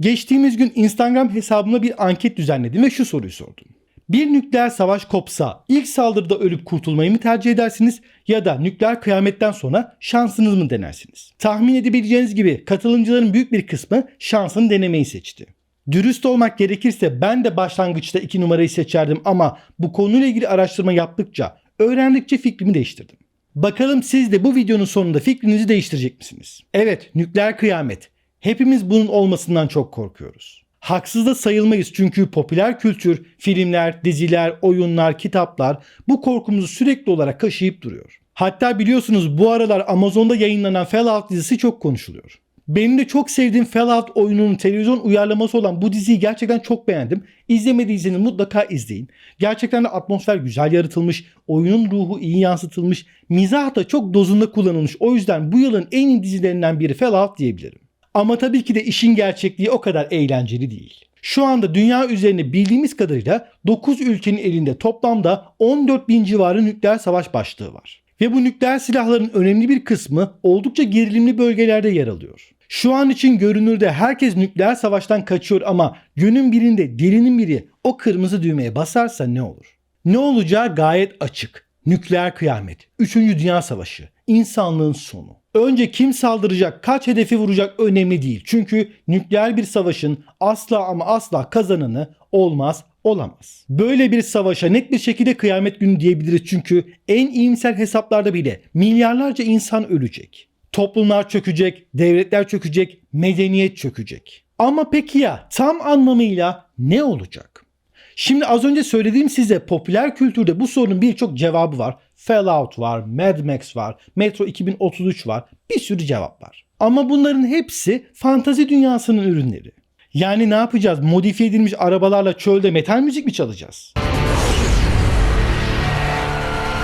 Geçtiğimiz gün Instagram hesabıma bir anket düzenledim ve şu soruyu sordum. Bir nükleer savaş kopsa ilk saldırıda ölüp kurtulmayı mı tercih edersiniz ya da nükleer kıyametten sonra şansınız mı denersiniz? Tahmin edebileceğiniz gibi katılımcıların büyük bir kısmı şansını denemeyi seçti. Dürüst olmak gerekirse ben de başlangıçta iki numarayı seçerdim ama bu konuyla ilgili araştırma yaptıkça, öğrendikçe fikrimi değiştirdim. Bakalım siz de bu videonun sonunda fikrinizi değiştirecek misiniz? Evet, nükleer kıyamet. Hepimiz bunun olmasından çok korkuyoruz. Haksız da sayılmayız çünkü popüler kültür, filmler, diziler, oyunlar, kitaplar bu korkumuzu sürekli olarak kaşıyıp duruyor. Hatta biliyorsunuz bu aralar Amazon'da yayınlanan Fallout dizisi çok konuşuluyor. Benim de çok sevdiğim Fallout oyununun televizyon uyarlaması olan bu diziyi gerçekten çok beğendim. İzlemediyseniz mutlaka izleyin. Gerçekten de atmosfer güzel yaratılmış, oyunun ruhu iyi yansıtılmış, mizah da çok dozunda kullanılmış. O yüzden bu yılın en iyi dizilerinden biri Fallout diyebilirim. Ama tabii ki de işin gerçekliği o kadar eğlenceli değil. Şu anda dünya üzerinde bildiğimiz kadarıyla 9 ülkenin elinde toplamda 14 bin civarı nükleer savaş başlığı var. Ve bu nükleer silahların önemli bir kısmı oldukça gerilimli bölgelerde yer alıyor. Şu an için görünürde herkes nükleer savaştan kaçıyor ama günün birinde delinin biri o kırmızı düğmeye basarsa ne olur? Ne olacağı gayet açık. Nükleer kıyamet, 3. Dünya Savaşı, insanlığın sonu. Önce kim saldıracak, kaç hedefi vuracak önemli değil. Çünkü nükleer bir savaşın asla ama asla kazananı olmaz, olamaz. Böyle bir savaşa net bir şekilde kıyamet günü diyebiliriz çünkü en iyimser hesaplarda bile milyarlarca insan ölecek. Toplumlar çökecek, devletler çökecek, medeniyet çökecek. Ama peki ya tam anlamıyla ne olacak? Şimdi az önce söylediğim size popüler kültürde bu sorunun birçok cevabı var. Fallout var, Mad Max var, Metro 2033 var. Bir sürü cevap var. Ama bunların hepsi fantazi dünyasının ürünleri. Yani ne yapacağız? Modifiye edilmiş arabalarla çölde metal müzik mi çalacağız?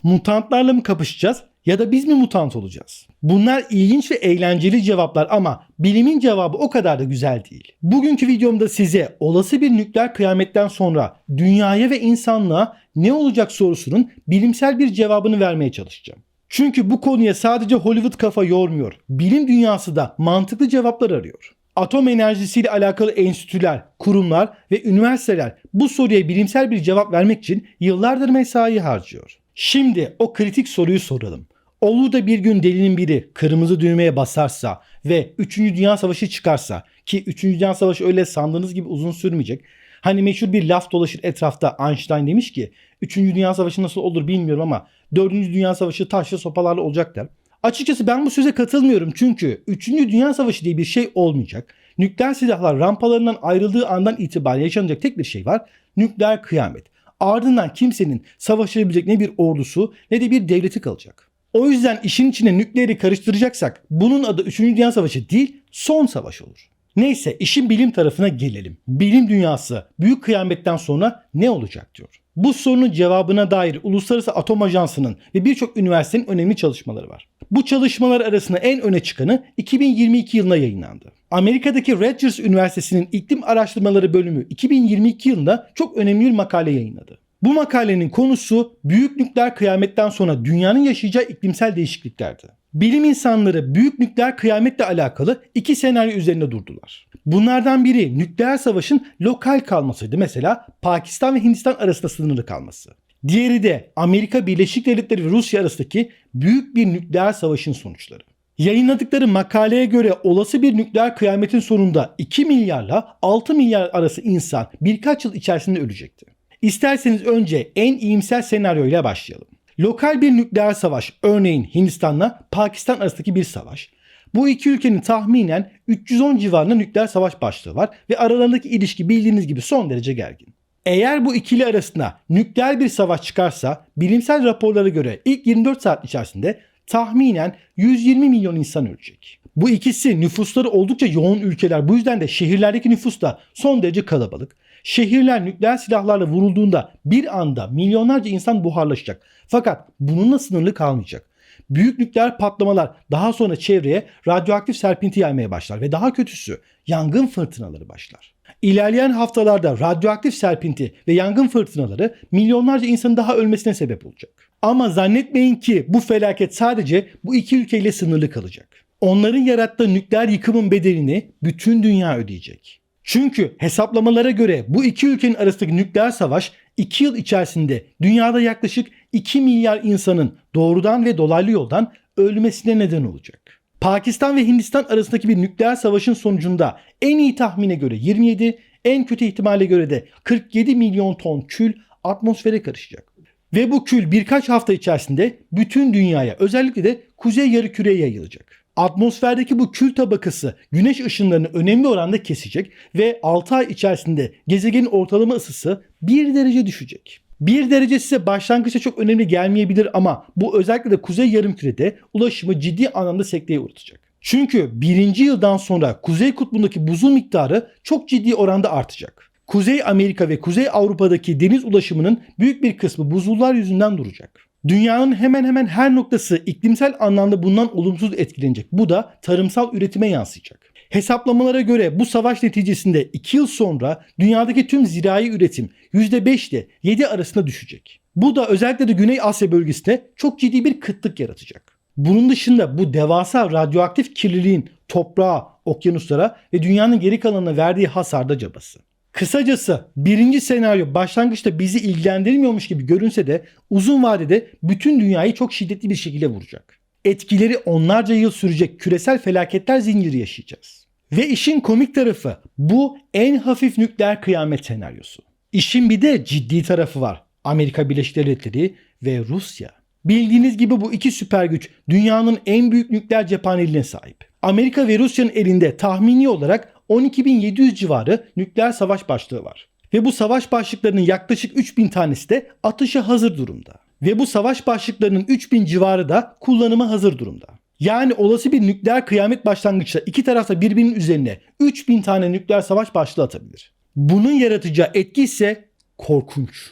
Mutantlarla mı kapışacağız ya da biz mi mutant olacağız? Bunlar ilginç ve eğlenceli cevaplar ama bilimin cevabı o kadar da güzel değil. Bugünkü videomda size olası bir nükleer kıyametten sonra dünyaya ve insanlığa ne olacak sorusunun bilimsel bir cevabını vermeye çalışacağım. Çünkü bu konuya sadece Hollywood kafa yormuyor. Bilim dünyası da mantıklı cevaplar arıyor. Atom enerjisiyle alakalı enstitüler, kurumlar ve üniversiteler bu soruya bilimsel bir cevap vermek için yıllardır mesai harcıyor. Şimdi o kritik soruyu soralım. Olur da bir gün delinin biri kırmızı düğmeye basarsa ve 3. Dünya Savaşı çıkarsa ki 3. Dünya Savaşı öyle sandığınız gibi uzun sürmeyecek. Hani meşhur bir laf dolaşır etrafta Einstein demiş ki 3. Dünya Savaşı nasıl olur bilmiyorum ama 4. Dünya Savaşı taşla sopalarla olacak der. Açıkçası ben bu söze katılmıyorum çünkü 3. Dünya Savaşı diye bir şey olmayacak. Nükleer silahlar rampalarından ayrıldığı andan itibaren yaşanacak tek bir şey var. Nükleer kıyamet. Ardından kimsenin savaşabilecek ne bir ordusu ne de bir devleti kalacak. O yüzden işin içine nükleeri karıştıracaksak bunun adı 3. Dünya Savaşı değil son savaş olur. Neyse işin bilim tarafına gelelim. Bilim dünyası büyük kıyametten sonra ne olacak diyor. Bu sorunun cevabına dair Uluslararası Atom Ajansı'nın ve birçok üniversitenin önemli çalışmaları var. Bu çalışmalar arasında en öne çıkanı 2022 yılında yayınlandı. Amerika'daki Rutgers Üniversitesi'nin iklim araştırmaları bölümü 2022 yılında çok önemli bir makale yayınladı. Bu makalenin konusu büyük nükleer kıyametten sonra dünyanın yaşayacağı iklimsel değişikliklerdi. Bilim insanları büyük nükleer kıyametle alakalı iki senaryo üzerinde durdular. Bunlardan biri nükleer savaşın lokal kalmasıydı. Mesela Pakistan ve Hindistan arasında sınırlı kalması. Diğeri de Amerika Birleşik Devletleri ve Rusya arasındaki büyük bir nükleer savaşın sonuçları. Yayınladıkları makaleye göre olası bir nükleer kıyametin sonunda 2 milyarla 6 milyar arası insan birkaç yıl içerisinde ölecekti. İsterseniz önce en iyimser senaryoyla başlayalım. Lokal bir nükleer savaş, örneğin Hindistan'la Pakistan arasındaki bir savaş. Bu iki ülkenin tahminen 310 civarında nükleer savaş başlığı var ve aralarındaki ilişki bildiğiniz gibi son derece gergin. Eğer bu ikili arasında nükleer bir savaş çıkarsa bilimsel raporlara göre ilk 24 saat içerisinde tahminen 120 milyon insan ölecek. Bu ikisi nüfusları oldukça yoğun ülkeler. Bu yüzden de şehirlerdeki nüfus da son derece kalabalık. Şehirler nükleer silahlarla vurulduğunda bir anda milyonlarca insan buharlaşacak. Fakat bununla sınırlı kalmayacak. Büyük nükleer patlamalar daha sonra çevreye radyoaktif serpinti yaymaya başlar ve daha kötüsü yangın fırtınaları başlar. İlerleyen haftalarda radyoaktif serpinti ve yangın fırtınaları milyonlarca insanın daha ölmesine sebep olacak. Ama zannetmeyin ki bu felaket sadece bu iki ülkeyle sınırlı kalacak. Onların yarattığı nükleer yıkımın bedelini bütün dünya ödeyecek. Çünkü hesaplamalara göre bu iki ülkenin arasındaki nükleer savaş 2 yıl içerisinde dünyada yaklaşık 2 milyar insanın doğrudan ve dolaylı yoldan ölmesine neden olacak. Pakistan ve Hindistan arasındaki bir nükleer savaşın sonucunda en iyi tahmine göre 27, en kötü ihtimale göre de 47 milyon ton kül atmosfere karışacak. Ve bu kül birkaç hafta içerisinde bütün dünyaya özellikle de kuzey yarımküreye yayılacak. Atmosferdeki bu kül tabakası güneş ışınlarını önemli oranda kesecek ve 6 ay içerisinde gezegenin ortalama ısısı 1 derece düşecek. 1 derece size başlangıçta çok önemli gelmeyebilir ama bu özellikle de kuzey yarımkürede ulaşımı ciddi anlamda sekteye uğratacak. Çünkü birinci yıldan sonra kuzey kutbundaki buzul miktarı çok ciddi oranda artacak. Kuzey Amerika ve Kuzey Avrupa'daki deniz ulaşımının büyük bir kısmı buzullar yüzünden duracak. Dünyanın hemen hemen her noktası iklimsel anlamda bundan olumsuz etkilenecek. Bu da tarımsal üretime yansıyacak. Hesaplamalara göre bu savaş neticesinde 2 yıl sonra dünyadaki tüm zirai üretim %5 ile 7 arasında düşecek. Bu da özellikle de Güney Asya bölgesinde çok ciddi bir kıtlık yaratacak. Bunun dışında bu devasa radyoaktif kirliliğin toprağa, okyanuslara ve dünyanın geri kalanına verdiği hasar da cabası. Kısacası birinci senaryo başlangıçta bizi ilgilendirmiyormuş gibi görünse de uzun vadede bütün dünyayı çok şiddetli bir şekilde vuracak. Etkileri onlarca yıl sürecek küresel felaketler zinciri yaşayacağız. Ve işin komik tarafı bu en hafif nükleer kıyamet senaryosu. İşin bir de ciddi tarafı var. Amerika Birleşik Devletleri ve Rusya. Bildiğiniz gibi bu iki süper güç dünyanın en büyük nükleer cephaneliğine sahip. Amerika ve Rusya'nın elinde tahmini olarak 12.700 civarı nükleer savaş başlığı var. Ve bu savaş başlıklarının yaklaşık 3000 tanesi de atışa hazır durumda. Ve bu savaş başlıklarının 3000 civarı da kullanıma hazır durumda. Yani olası bir nükleer kıyamet başlangıçta iki tarafta birbirinin üzerine 3000 tane nükleer savaş başlığı atabilir. Bunun yaratacağı etki ise korkunç.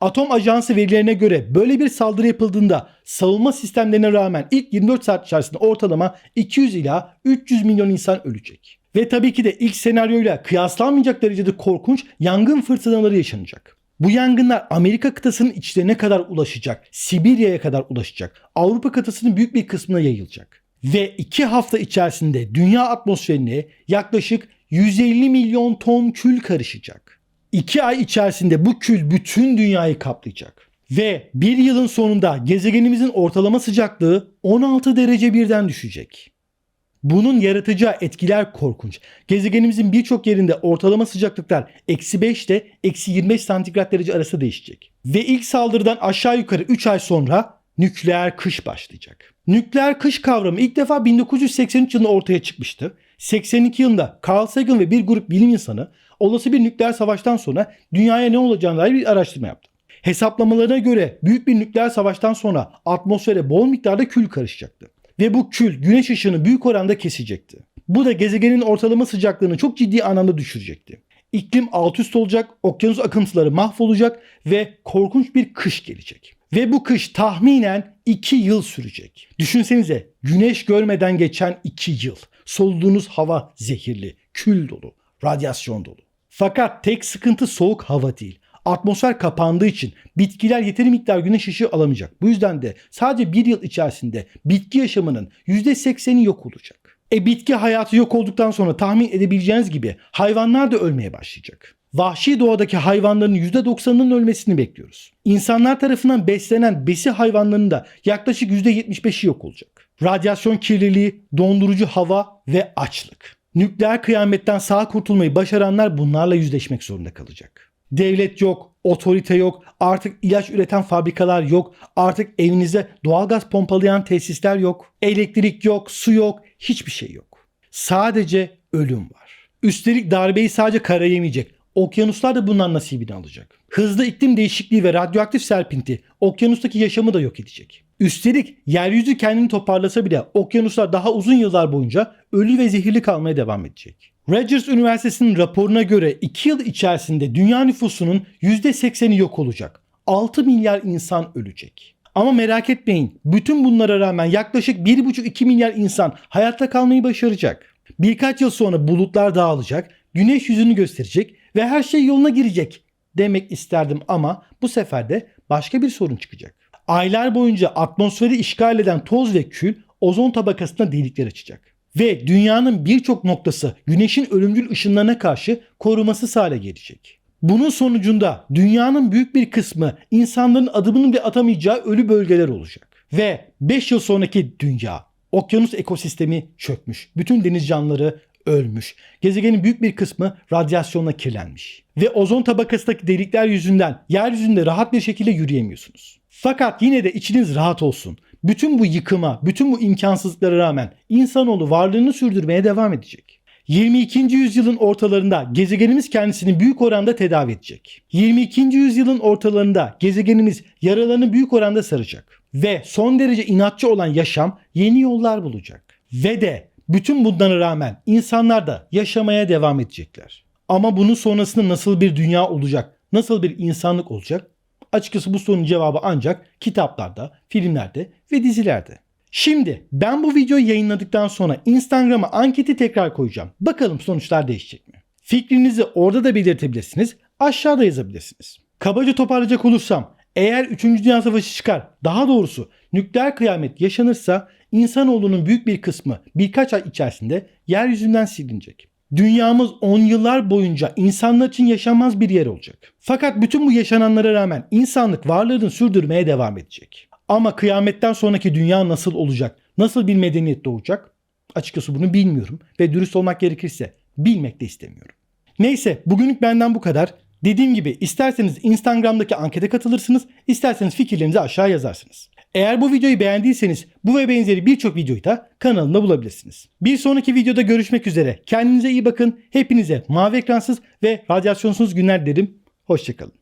Atom Ajansı verilerine göre böyle bir saldırı yapıldığında savunma sistemlerine rağmen ilk 24 saat içerisinde ortalama 200 ila 300 milyon insan ölecek. Ve tabii ki de ilk senaryoyla kıyaslanmayacak derecede korkunç yangın fırtınaları yaşanacak. Bu yangınlar Amerika kıtasının içlerine kadar ulaşacak, Sibirya'ya kadar ulaşacak, Avrupa kıtasının büyük bir kısmına yayılacak. Ve 2 hafta içerisinde dünya atmosferine yaklaşık 150 milyon ton kül karışacak. 2 ay içerisinde bu kül bütün dünyayı kaplayacak. Ve bir yılın sonunda gezegenimizin ortalama sıcaklığı 16 derece birden düşecek. Bunun yaratacağı etkiler korkunç. Gezegenimizin birçok yerinde ortalama sıcaklıklar eksi 5 ile eksi 25 santigrat derece arası değişecek. Ve ilk saldırıdan aşağı yukarı 3 ay sonra nükleer kış başlayacak. Nükleer kış kavramı ilk defa 1983 yılında ortaya çıkmıştı. 82 yılında Carl Sagan ve bir grup bilim insanı olası bir nükleer savaştan sonra dünyaya ne olacağına dair bir araştırma yaptı. Hesaplamalarına göre büyük bir nükleer savaştan sonra atmosfere bol miktarda kül karışacaktı. Ve bu kül güneş ışığını büyük oranda kesecekti. Bu da gezegenin ortalama sıcaklığını çok ciddi anlamda düşürecekti. İklim alt üst olacak, okyanus akıntıları mahvolacak ve korkunç bir kış gelecek. Ve bu kış tahminen 2 yıl sürecek. Düşünsenize güneş görmeden geçen 2 yıl. Soluduğunuz hava zehirli, kül dolu, radyasyon dolu. Fakat tek sıkıntı soğuk hava değil. Atmosfer kapandığı için bitkiler yeteri miktar güneş ışığı alamayacak. Bu yüzden de sadece bir yıl içerisinde bitki yaşamının %80'i yok olacak. E bitki hayatı yok olduktan sonra tahmin edebileceğiniz gibi hayvanlar da ölmeye başlayacak. Vahşi doğadaki hayvanların %90'ının ölmesini bekliyoruz. İnsanlar tarafından beslenen besi hayvanlarının da yaklaşık %75'i yok olacak. Radyasyon kirliliği, dondurucu hava ve açlık. Nükleer kıyametten sağ kurtulmayı başaranlar bunlarla yüzleşmek zorunda kalacak. Devlet yok, otorite yok, artık ilaç üreten fabrikalar yok, artık evinize doğalgaz pompalayan tesisler yok, elektrik yok, su yok, hiçbir şey yok. Sadece ölüm var. Üstelik darbeyi sadece kara yemeyecek. Okyanuslar da bundan nasibini alacak. Hızlı iklim değişikliği ve radyoaktif serpinti okyanustaki yaşamı da yok edecek. Üstelik yeryüzü kendini toparlasa bile okyanuslar daha uzun yıllar boyunca ölü ve zehirli kalmaya devam edecek. Rogers Üniversitesi'nin raporuna göre 2 yıl içerisinde dünya nüfusunun %80'i yok olacak. 6 milyar insan ölecek. Ama merak etmeyin. Bütün bunlara rağmen yaklaşık 1,5-2 milyar insan hayatta kalmayı başaracak. Birkaç yıl sonra bulutlar dağılacak, güneş yüzünü gösterecek ve her şey yoluna girecek demek isterdim ama bu sefer de başka bir sorun çıkacak. Aylar boyunca atmosferi işgal eden toz ve kül ozon tabakasına delikler açacak. Ve dünyanın birçok noktası güneşin ölümcül ışınlarına karşı korumasız hale gelecek. Bunun sonucunda dünyanın büyük bir kısmı insanların adımını bile atamayacağı ölü bölgeler olacak. Ve 5 yıl sonraki dünya, okyanus ekosistemi çökmüş. Bütün deniz canlıları ölmüş. Gezegenin büyük bir kısmı radyasyonla kirlenmiş. Ve ozon tabakasındaki delikler yüzünden yeryüzünde rahat bir şekilde yürüyemiyorsunuz. Fakat yine de içiniz rahat olsun. Bütün bu yıkıma, bütün bu imkansızlıklara rağmen insanoğlu varlığını sürdürmeye devam edecek. 22. yüzyılın ortalarında gezegenimiz kendisini büyük oranda tedavi edecek. 22. yüzyılın ortalarında gezegenimiz yaralarını büyük oranda saracak. Ve son derece inatçı olan yaşam yeni yollar bulacak. Ve de bütün bunlara rağmen insanlar da yaşamaya devam edecekler. Ama bunun sonrasında nasıl bir dünya olacak, nasıl bir insanlık olacak? Açıkçası bu sorunun cevabı ancak kitaplarda, filmlerde ve dizilerde. Şimdi ben bu videoyu yayınladıktan sonra Instagram'a anketi tekrar koyacağım. Bakalım sonuçlar değişecek mi? Fikrinizi orada da belirtebilirsiniz, aşağıda yazabilirsiniz. Kabaca toparlayacak olursam eğer 3. Dünya Savaşı çıkar, daha doğrusu nükleer kıyamet yaşanırsa insanoğlunun büyük bir kısmı birkaç ay içerisinde yeryüzünden silinecek. Dünyamız 10 yıllar boyunca insanlar için yaşanmaz bir yer olacak. Fakat bütün bu yaşananlara rağmen insanlık varlığını sürdürmeye devam edecek. Ama kıyametten sonraki dünya nasıl olacak? Nasıl bir medeniyet doğacak? Açıkçası bunu bilmiyorum ve dürüst olmak gerekirse bilmek de istemiyorum. Neyse bugünlük benden bu kadar. Dediğim gibi isterseniz Instagram'daki ankete katılırsınız, isterseniz fikirlerinizi aşağı yazarsınız. Eğer bu videoyu beğendiyseniz bu ve benzeri birçok videoyu da kanalımda bulabilirsiniz. Bir sonraki videoda görüşmek üzere. Kendinize iyi bakın. Hepinize mavi ekransız ve radyasyonsuz günler derim. Hoşçakalın.